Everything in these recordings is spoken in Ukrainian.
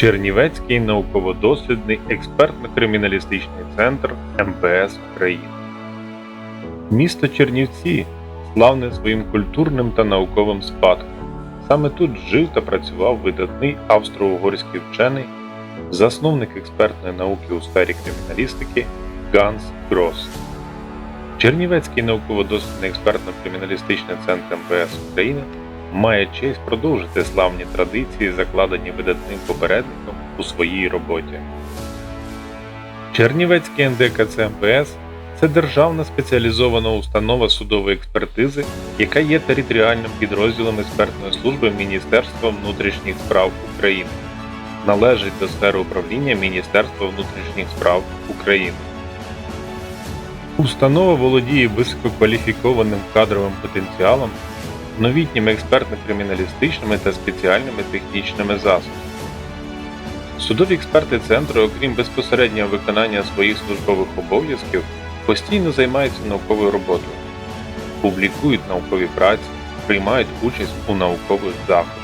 Чернівецький науково-дослідний експертно-криміналістичний центр МПС України. Місто Чернівці славне своїм культурним та науковим спадком. Саме тут жив та працював видатний австро-угорський вчений, засновник експертної науки у сфері криміналістики Ганс Грос. Чернівецький науково-дослідний експертно-криміналістичний центр МПС України має честь продовжити славні традиції, закладені видатним попередником у своїй роботі. Чернівецький НДКЦ МПС це державна спеціалізована установа судової експертизи, яка є територіальним підрозділом експертної служби Міністерства внутрішніх справ України, належить до сфери управління Міністерства внутрішніх справ України. Установа володіє висококваліфікованим кадровим потенціалом, новітніми експертно-криміналістичними та спеціальними технічними засобами. Судові експерти центру, окрім безпосереднього виконання своїх службових обов'язків, постійно займаються науковою роботою, публікують наукові праці, приймають участь у наукових заходах.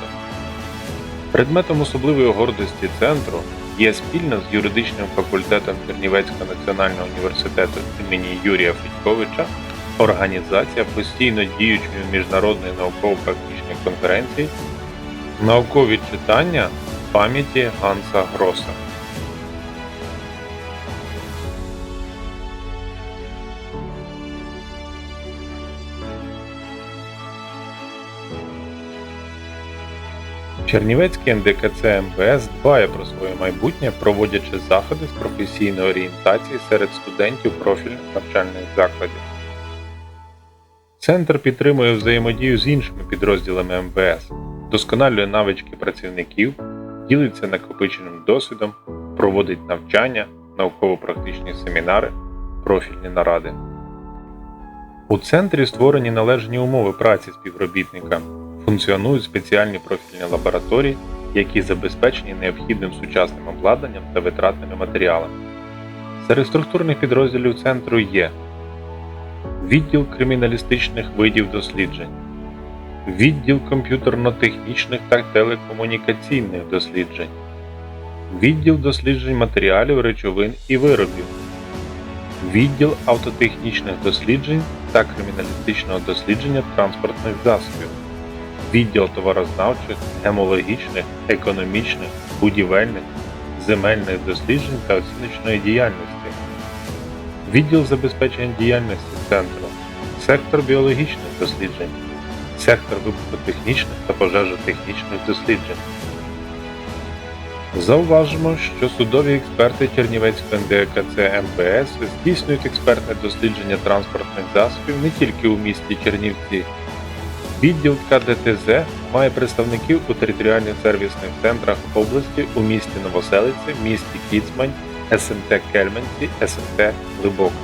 Предметом особливої гордості центру є спільно з юридичним факультетом Чернівецького національного університету імені Юрія Федьковича організація постійно діючої міжнародної науково-практичної конференції Наукові читання пам'яті Ганса Гроса. Чернівецький НДКЦ МВС дбає про своє майбутнє, проводячи заходи з професійної орієнтації серед студентів профільних навчальних закладів. Центр підтримує взаємодію з іншими підрозділами МВС, досконалює навички працівників, ділиться накопиченим досвідом, проводить навчання, науково-практичні семінари, профільні наради. У центрі створені належні умови праці співробітника, функціонують спеціальні профільні лабораторії, які забезпечені необхідним сучасним обладнанням та витратними матеріалами. Серед структурних підрозділів центру є відділ криміналістичних видів досліджень, відділ комп'ютерно-технічних та телекомунікаційних досліджень, відділ досліджень матеріалів, речовин і виробів, відділ автотехнічних досліджень та криміналістичного дослідження транспортних засобів, відділ товарознавчих, гемологічних, економічних, будівельних, земельних досліджень та оціночної діяльності. Відділ забезпечення діяльності центру, сектор біологічних досліджень, сектор вибухотехнічних та пожежотехнічних досліджень. Зауважимо, що судові експерти Чернівецького НДКЦ МПС здійснюють експертне дослідження транспортних засобів не тільки у місті Чернівці. Відділ КДТЗ має представників у територіальних сервісних центрах області у місті Новоселиці, місті Кіцмань, СМТ Кельменці, СМТ Глибока.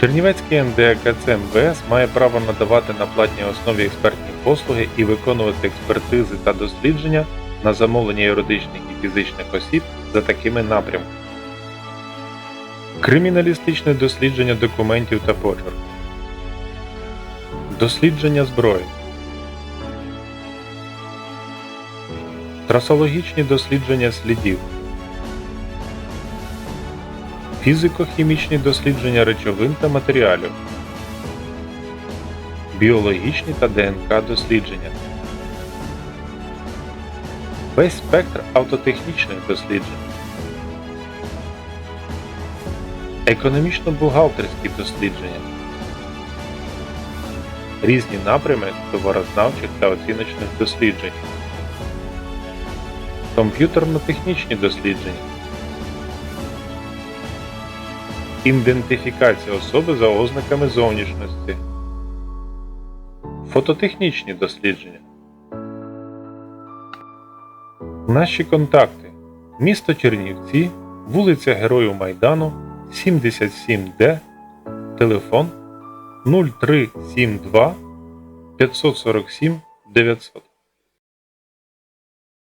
Чернівецький НДКЦ МВС має право надавати на платній основі експертні послуги і виконувати експертизи та дослідження на замовлення юридичних і фізичних осіб за такими напрямками. Криміналістичне дослідження документів та почерку. Дослідження зброї. Трасологічні дослідження слідів. Фізико-хімічні дослідження речовин та матеріалів. Біологічні та ДНК дослідження. Весь спектр автотехнічних досліджень. Економічно-бухгалтерські дослідження. Різні напрями товарознавчих та оціночних досліджень. Комп'ютерно-технічні дослідження. Ідентифікація особи за ознаками зовнішності. Фототехнічні дослідження. Наші контакти. Місто Чернівці, вулиця Героїв Майдану, 77Д, телефон 0372 547 900.